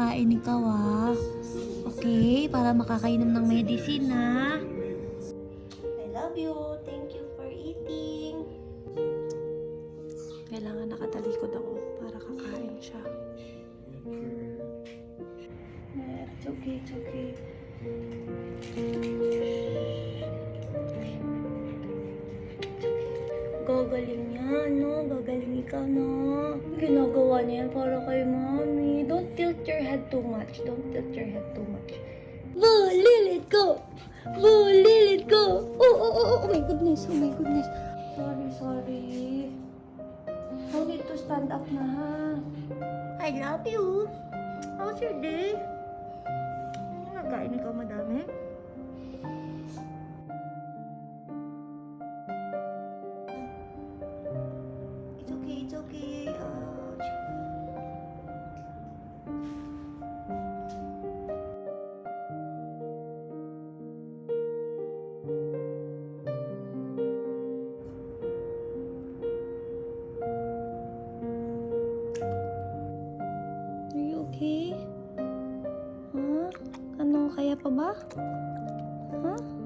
kakain ikaw ah. Okay, para makakainom ng medicine ha. I love you. Thank you for eating. Kailangan nakatalikod ako para kakain siya. Yeah, it's okay, it's okay. Gagaling niya, no? Gagaling ikaw, no? Ginagawa niya yan para kay mommy. Your head too much. Don't tilt your head too much. Bulilit ko! Bulilit ko! Oh, oh, oh, oh, oh my goodness, oh my goodness. Sorry, sorry. I need to stand up na, ha? I love you. How's your day? Nagain ikaw madami? Okay? Huh? Ano, kaya pa ba? Huh?